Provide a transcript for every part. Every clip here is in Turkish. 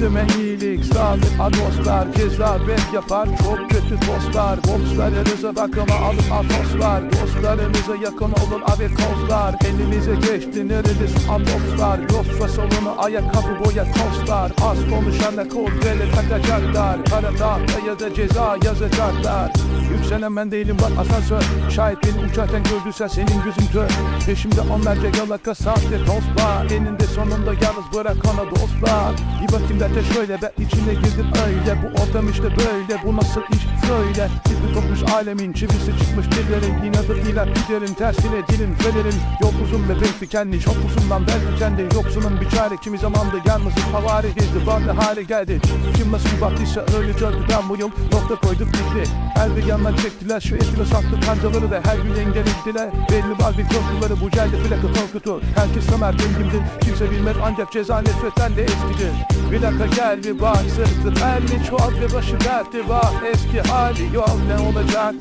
Kime iyilik sağlık adoslar Kezler bet yapar. Çok kötü dostlar Bokslarınıza bakıma alın atoslar Dostlarınıza yakın olun abekozlar Elinize geçti neredesin andoslar Yoksa solunu ayakkabı boya kostlar Az konuşana kod vele takacaklar. Kara tahtaya da ceza yazacaklar. Yükselen ben değilim bak asansör. Şayet beni uçarken gördüysen senin gözün kör. Peşimde onlarca yalaka sahte dostlar. Eninde sonunda yalnız bırak ona dostlar. Bir bakayım dertte şöyle ben içine girdim öyle. Bu ortam işte böyle bu nasıl iş söyle Tipi kopmuş alemin çivisi çıkmış dillerin. İnadı ilan giderim tersine dilin felerin Yok uzun bebek dikenli çok uzundan belki kendi Yoksunun bir çare kimi zamanda yalnızım havari gezdi Bana hale geldi. Kim nasıl baktıysa öyle gördü. Ben buyum Nokta koyduk bitti Her bir yandan çektiler şu etini sattı. Kancaları da her gün engelediler Belli var bir korkuları bu geldi plaka korkutur Herkes Ömer dengimdir kimse bilmez ancak ceza nefretten de eskidir. Bir dakika gel bir bak sırtı elli çoğalt ve başı dertli bak Eski hali yok ne olacak?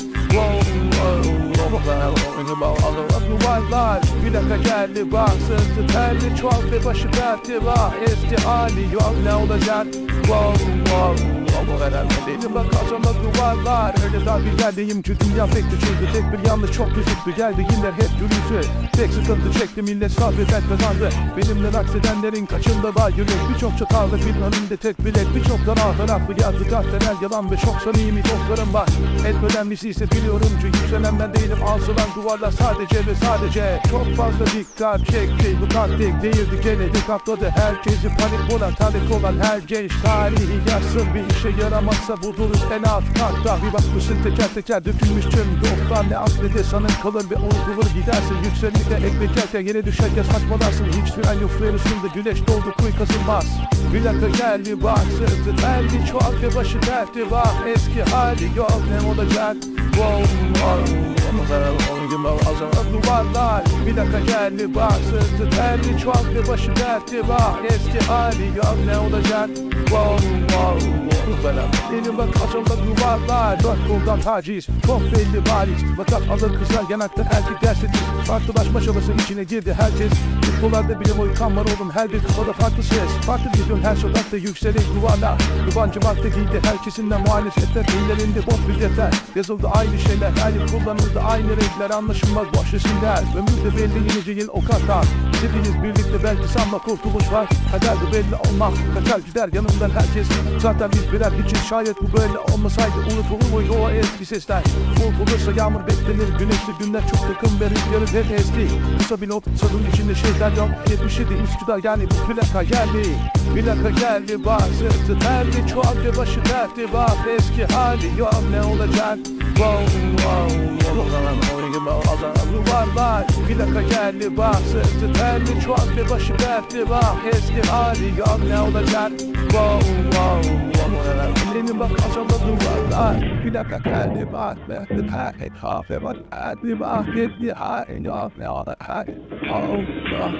Bir dakika gel bir bak sırtı terli çoğalt ve başı dertli bak Eski hali yok ne olacak? Wow, wow, herhalde benim bak kafamda duvarlar. Öyle dar bir yerdeyim ki dünya pek küçüldü. Tek bir yanlış çok küçüktü. Geldi yine hep gürültü. Tek sıkıntı çekti millet sabret kazandı. Benimle aksedenlerin kaçında var yürek Birçok çatarlı bir önünde tek bilet. Birçok daha taraflı geldi gazeteler yalan ve çok samimi dostlarım var. En önemlisi ise biliyorum ki yükselen ben değilim. Asılan duvarlar sadece ve sadece Çok fazla dikkat çekti. Bu taktik değildi gene de katladı Herkesi panik olan tanık olan her genç tarihi yazsın bir işe yaramazsa vururuz en alt katta Bir bakmışsın teker teker dökülmüş tüm dostlar Ne aklede sanın kalır ve unutulur gidersin. Yükselirken eklekerken yere düşerken saçmalarsın. Hiç fren yok üstünde güneş doldu kuy kasılmaz. Bir dakika gel bir bak sırtı terli çoğalt ve başı dertli bak. Eski hali yok ne olacak? Wow, wow, Duvarlar. Bir dakika gel bir bak sırtı terli çoğalt ve başı dertli bak. Eski hali yok ne olacak Wow, wow, bak açımda duvarlar Dört koldan taciz. Çok belli bariz. Bakat alır kızlar yanakta erkek dersidir Farklılaşma çabası içine girdi herkes. Futbollarda bilim uykan var oğlum Her bir kafada farklı ses. Farklı vizyon her sokakta yükselir duvarlar Yabancı madde giydi herkesinden muhalefetler Ellerinde bot biletler Yazıldı aynı şeyler Her yıl kullanıldı aynı renkler. Anlaşılmaz boş resimler. Ömür de belli yenice yıl o kadar. Hepiniz birlikte belki sanma kurtuluş var. Kader de belli olmaz. Kaçar gider yanımdan herkes Zaten biz birer için şayet bu böyle olmasaydı Unutulur muydu o eski sesler? Unutulursa yağmur beklenir Güneşli günler çok yakın ve rüzgarı hep eski Kısa bir not sadın içinde şeyler yok. 77 Üsküdar yani bu plaka geldi. Plaka geldi sırtı terli Çoğalt ve başı dertli bak Eski hali yok. Ne olacak Wow wow Duvarlar plaka geldi bak Sırtı terli çoğalt ve başı dertli bak Eski hali yok ne olacak Wow wow wow Benim bak aşağıda duvarlar Plaka geldi bak Bekle kahve kahve bak Dertli bak Dertli hali yok ne olacak Allah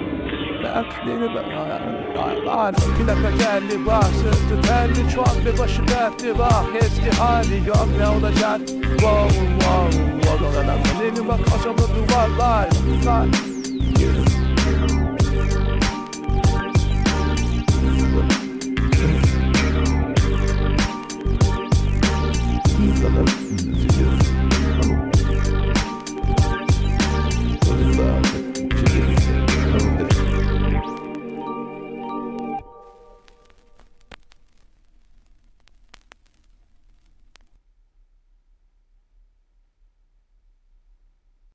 Dertleri ben plaka geldi bak Sırtı terli çoğalt ve başı dertli bak Eski hali yok ne olacak Wow wow wow Benim bak aşağıda duvarlar Duvarlar